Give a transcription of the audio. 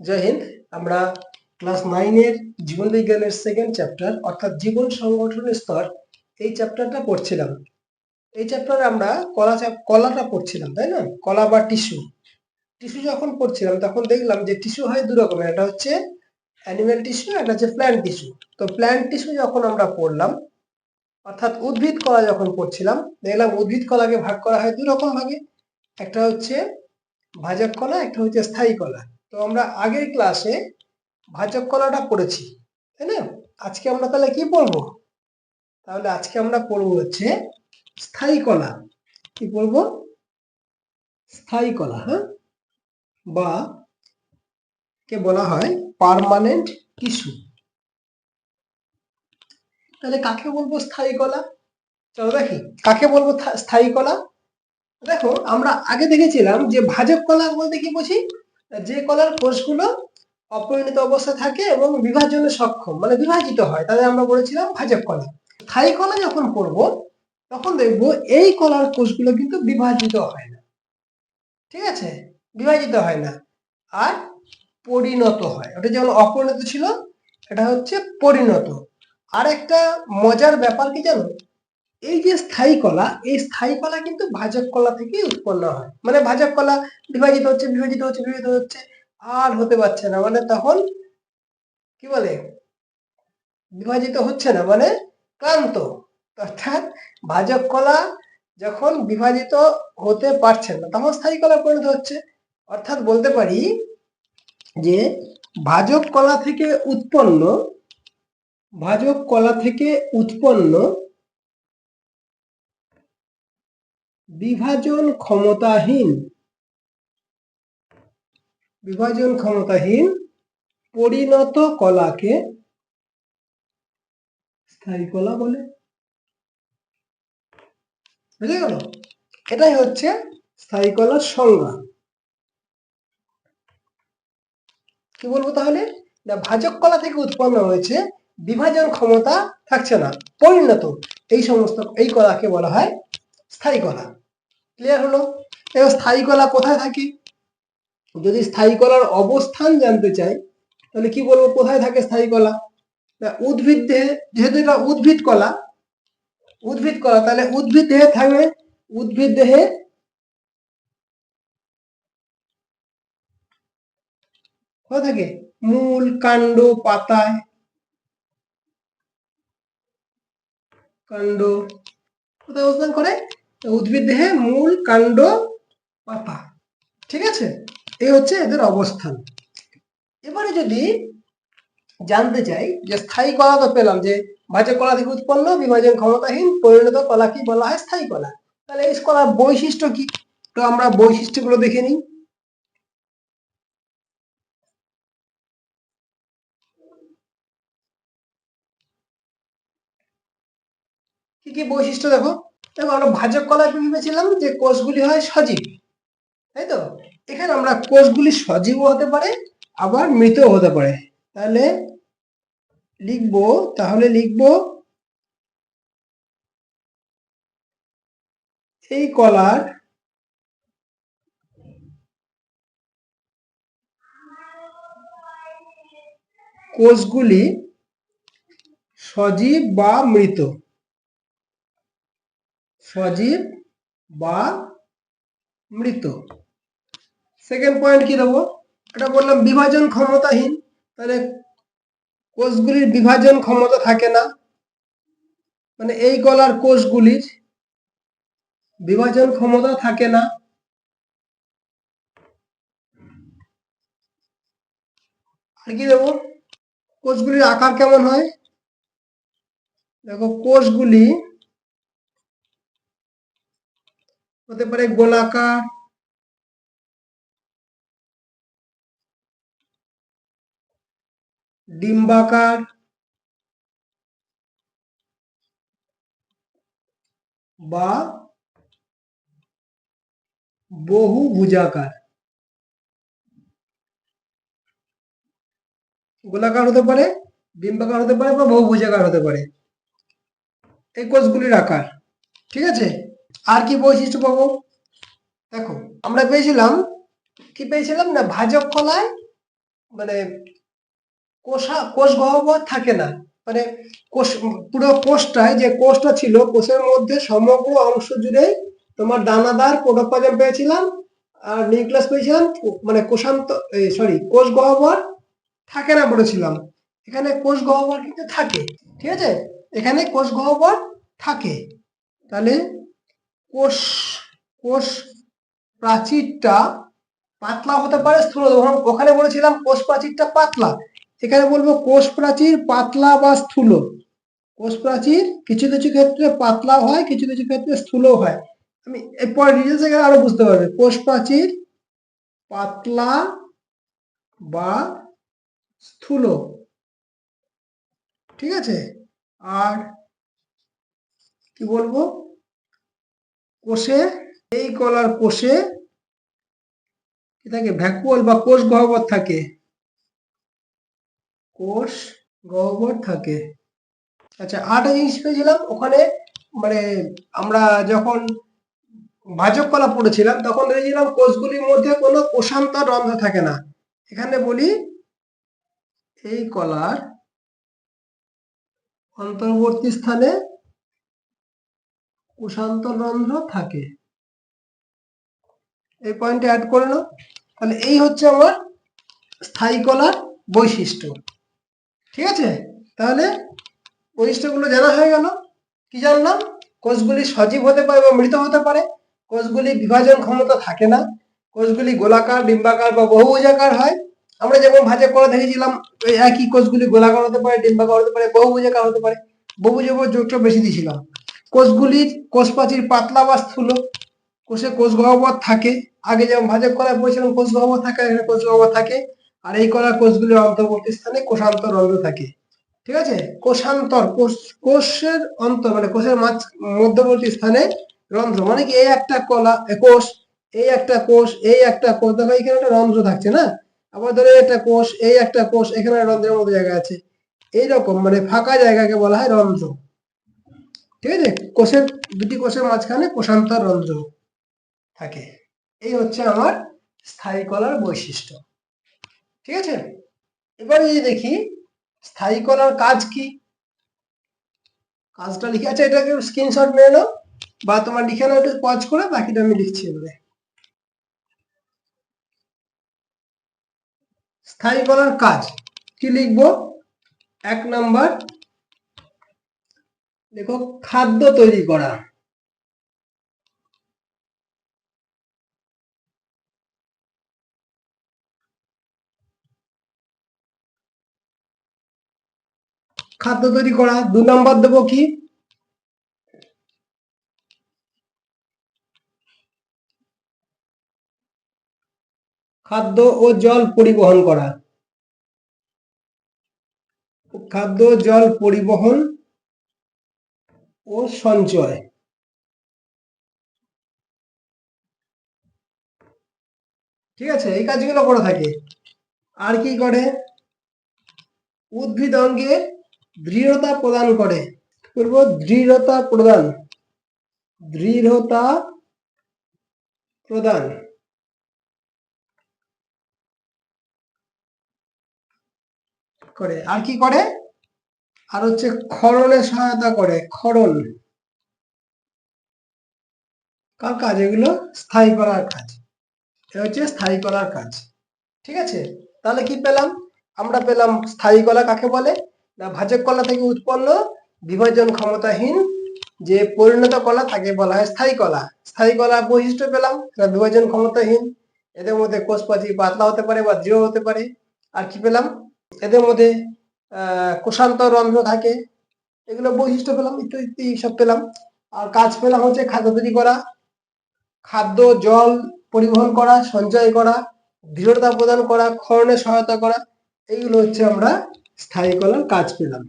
জয় হিন্দ। আমরা ক্লাস নাইনের জীবন বিজ্ঞানের সেকেন্ড চ্যাপ্টার অর্থাৎ জীবন সংগঠনের স্তর, এই চ্যাপ্টারটা পড়ছিলাম। এই চ্যাপ্টারে আমরা কলা কলাটা পড়ছিলাম, তাই না? কলা বা টিস্যু টিস্যু যখন পড়ছিলাম, তখন দেখলাম যে টিস্যু হয় দু রকমের। একটা হচ্ছে অ্যানিমেল টিস্যু একটা হচ্ছে প্ল্যান্ট টিস্যু তো প্ল্যান্ট টিস্যু যখন আমরা পড়লাম, অর্থাৎ উদ্ভিদ কলা যখন পড়ছিলাম, দেখলাম উদ্ভিদ কলাকে ভাগ করা হয় দু ভাগে। একটা হচ্ছে ভাজক কলা, একটা হচ্ছে স্থায়ী কলা। তো আমরা আগের ক্লাসে ভাজক কলাটা পড়েছি তাই না? আজকে আমরা তাহলে কি পড়ব তাহলে আজকে আমরা পড়ব হচ্ছে স্থায়ী কলা। কি পড়ব স্থায়ী কলা হ্যাঁ? বা কে বলা হয় পার্মানেন্ট টিস্যু তাহলে কাকে বলব স্থায়ী কলা? চলো দেখি, কাকে বলব স্থায়ী কলা? দেখো, আমরা আগে দেখেছিলাম যে ভাজক কলা বলতে কি বুঝি? যে কলার কোষগুলো অপরিণত অবস্থায় থাকে এবং বিভাজনে সক্ষম মানে বিভাজিত হয়, তাদের আমরা বলেছিলাম ভাজক কলা। স্থায়ী কলা যখন পড়ব তখন দেখব এই কলার কোষগুলো কিন্তু বিভাজিত হয় না। ঠিক আছে? বিভাজিত হয় না। আর পরিণত হয়। ওটা যেমন অপরিণত ছিল, এটা হচ্ছে পরিণত। আর একটা মজার ব্যাপার কি জানো? এই যে স্থায়ী কলা, এই স্থায়ী কলা কিন্তু ভাজক কলা থেকেই উৎপন্ন হয়। মানে ভাজক কলা বিভাজিত হচ্ছে বিভাজিত হচ্ছে বিভাজিত হচ্ছে, আর হতে পারছে না। মানে তখন কি বলে? বিভাজিত হচ্ছে না মানে ক্লান্ত। অর্থাৎ ভাজক কলা যখন বিভাজিত হতে পারছে না, তখন স্থায়ী কলা পরিণত হচ্ছে। অর্থাৎ বলতে পারি যে ভাজক কলা থেকে উৎপন্ন, ভাজক কলা থেকে উৎপন্ন বিভাজন ক্ষমতাহীন। বিভাজন ক্ষমতাহীন, পরিণত কলাকে স্থায়ী কলা বলে। বুঝে গেল? এটাই হচ্ছে স্থায়ী কলার সংজ্ঞা। কি বলব তাহলে? না, ভাজক কলা থেকে উৎপন্ন হয়েছে, বিভাজন ক্ষমতা থাকছে না, পরিণত। এই সমস্ত, এই কলাকে বলা হয় স্থায়ী কলা। ক্লিয়ার হলো? এবার স্থায়ী কলা কোথায় থাকে? যদি স্থায়ী কলার অবস্থান জানতে চাই, তাহলে কি বলব কোথায় থাকে স্থায়ী কলা? উদ্ভিদ দেহে, যেহেতু এটা উদ্ভিদ কলা উদ্ভিদ কলা, তাহলে উদ্ভিদ দেহে থাকবে, উদ্ভিদ দেহে কোথায় থাকে? মূল, কাণ্ড, পাতায়। কাণ্ড কোথায় অবস্থান করে? উদ্ভিদ দেহে মূল কাণ্ড পাতা ঠিক আছে? এই হচ্ছে এদের অবস্থান। এবারে যদি জানতে চাই যে স্থায়ী কলা তো পেলাম যে ভাজক কলা থেকে উৎপন্ন, বিভাজন ক্ষমতাহীন, পরিণত কলা কি বলা হয়? স্থায়ী কলা। তাহলে এই কলার বৈশিষ্ট্য কি? তো আমরা বৈশিষ্ট্যগুলো দেখে নিই। কি কি বৈশিষ্ট্য দেখো? দেখো আমরা ভাজক কলায় ভেবেছিলাম যে কোষগুলি হয় সজীব। তাই তো? এখানে আমরা কোষগুলি সজীবও হতে পারে, আবার মৃতও হতে পারে। তাহলে লিখব তাহলে লিখব এই কলার কোষগুলি সজীব বা মৃত। সজীব বা মৃত। সেকেন্ড পয়েন্ট কি দেবো? এটা বললাম বিভাজন ক্ষমতাহীন। তাহলে কোষগুলির বিভাজন ক্ষমতা থাকে না। মানে এই গলার কোষগুলির বিভাজন ক্ষমতা থাকে না। আর কি দেবো? কোষগুলির আকার কেমন হয়? দেখো, কোষগুলি হতে পারে গোলাকার। ডিম্বাকার। বা বহু ভুজাকার গোলাকার হতে পারে, ডিম্বাকার হতে পারে বা বহু ভুজাকার হতে পারে। এই কোষগুলির আকার, ঠিক আছে? আর কি বৈশিষ্ট্য পাবো? দেখো, আমরা পেয়েছিলাম, কি পেয়েছিলাম না, ভাজক কলায় মানে কোষা, কোষ গহ্বর থাকে না। মানে কোষ, পুরো কোষটায় যে কোষটা ছিল, কোষের মধ্যে সমগ্র অংশ জুড়ে তোমার দানাদার প্রোটোপ্লাজম পেয়েছিলাম, আর নিউক্লিয়াস পেয়েছিলাম মানে কোষান্ত সরি, কোষ গহ্বর থাকে না বলেছিলাম। এখানে কোষ গহ্বর কিন্তু থাকে, ঠিক আছে? এখানে কোষ গহ্বর থাকে। তাহলে কোষ কোষ প্রাচীরটা পাতলা হতে পারে স্থূল ওখানে- বলেছিলাম কোষ প্রাচীরটা পাতলা। এখানে বলব কোষ প্রাচীর পাতলা বা স্থূল। কোষ প্রাচীর কিছু কিছু ক্ষেত্রে পাতলা হয়, কিছু কিছু ক্ষেত্রে স্থূলও হয়। আমি এরপর ডিটেলস এখানে আরও বুঝতে পারবে। কোষ প্রাচীর পাতলা বা স্থূল। ঠিক আছে? আর কি বলব? কোষে, এই কলার কোষে থাকে? ভ্যাকুয়াল বা কোষ গহ্বর থাকে। কোষ গহ্বর থাকে। আচ্ছা আরেকটা জিনিস পেয়েছিলাম, ওখানে মানে আমরা যখন ভাজক কলা পড়েছিলাম, তখন দেখেছিলাম কোষগুলির মধ্যে কোনো কোষান্তর রন্ধ্র থাকে না। এখানে বলি, এই কলার অন্তর্বর্তী স্থানে কোষান্তর রন্ধ্র থাকে। এই পয়েন্টে অ্যাড করে নাও। তাহলে এই হচ্ছে আমার স্থায়ী কলার বৈশিষ্ট্য। ঠিক আছে? তাহলে বৈশিষ্ট্যগুলো জানা হয়ে গেল। কি জানলাম? কোষগুলি সজীব হতে পারে বা মৃত হতে পারে। কোষগুলি বিভাজন ক্ষমতা থাকে না। কোষগুলি গোলাকার, ডিম্বাকার বা বহুভুজাকার হয়। আমরা যেমন ভাজে করে দেখেছিলাম, ওই একই কোষগুলি গোলাকার হতে পারে, ডিম্বাকার হতে পারে, বহুভুজাকার হতে পারে। বহু বহুভুজক যোগটা বেশি দিয়েছিলাম। কোষগুলির কোষ প্রাচীর পাতলা বা স্থূল। কোষে কোষ গহ্বর থাকে। আগে যেমন ভাজক কলায় পড়েছিলাম কোষ গহ্বর থাকে, এখানে কোষ গহ্বর থাকে। আর এই কলার কোষগুলির অন্তর্বর্তী স্থানে কোষান্তর রন্ধ্র থাকে। ঠিক আছে? কোষান্তর, কোষ, কোষের অন্তর মানে কোষের মাঝ, মধ্যবর্তী স্থানে রন্ধ্র। মানে কি? এই একটা কলা কোষ, এই একটা কোষ, এই একটা কোষ। দেখো, এখানে একটা রন্ধ্র থাকছে না? আবার ধরে একটা কোষ, এই একটা কোষ, এখানে রন্ধ্রের মতো জায়গা আছে। এইরকম মানে ফাঁকা জায়গাকে বলা হয় রন্ধ্র। ঠিক আছে? কোষের, দুটি কোষের মাঝখানে কোষান্তর রন্ধ্র থাকে। এই হচ্ছে আমার স্থায়ী কলার বৈশিষ্ট্য। ঠিক আছে? এবার যদি দেখি, স্থায়ী কলার কাজ কি? কাজটা লিখে আছে এটাকে স্ক্রিনশট নিয়ে নাও, বা তোমার লিখে নাও, একটু পজ করে, বাকিটা আমি লিখছি এবারে। স্থায়ী কলার কাজ, কি লিখব? এক নাম্বার দেখো খাদ্য তৈরি করা। খাদ্য তৈরি করা, দু নম্বর দেবো কি? খাদ্য ও জল পরিবহন করা। খাদ্য জল পরিবহন ও সঞ্চয় ঠিক আছে, এই কাজগুলো করে থাকে। আর কি করে? উদ্ভিদ অঙ্গে দৃঢ়তা প্রদান করে। করব? দৃঢ়তা প্রদান। দৃঢ়তা প্রদান। করে। আর কি করে? আর হচ্ছে ক্ষরণে সহায়তা করে ক্ষরণ কার কাজ? এগুলো স্থায়ী করার কাজ। এটা হচ্ছে স্থায়ী করার কাজ। ঠিক আছে? তাহলে কি পেলাম? আমরা পেলাম স্থায়ী কলা কাকে বলে? না, ভাজক কলা থেকে উৎপন্ন বিভাজন ক্ষমতাহীন যে পরিণত কলা, তাকে বলা হয় স্থায়ী কলা। স্থায়ী কলা বৈশিষ্ট্য পেলাম বিভাজন ক্ষমতাহীন। এদের মধ্যে কোষ প্রাচীর পাতলা হতে পারে বা দৃঢ় হতে পারে। আর কি পেলাম? এদের মধ্যে কোষান্তর রন্ধ্র থাকে। এগুলো বৈশিষ্ট্য পেলাম, ইত্যাদি সব পেলাম। আর কাজ পেলাম হচ্ছে খাদ্য তৈরি করা, খাদ্য, জল পরিবহন করা, সঞ্চয় করা, দৃঢ়তা প্রদান করা ক্ষরণে সহায়তা করা। এইগুলো হচ্ছে আমরা স্থায়ী কলার কাজ পেলাম।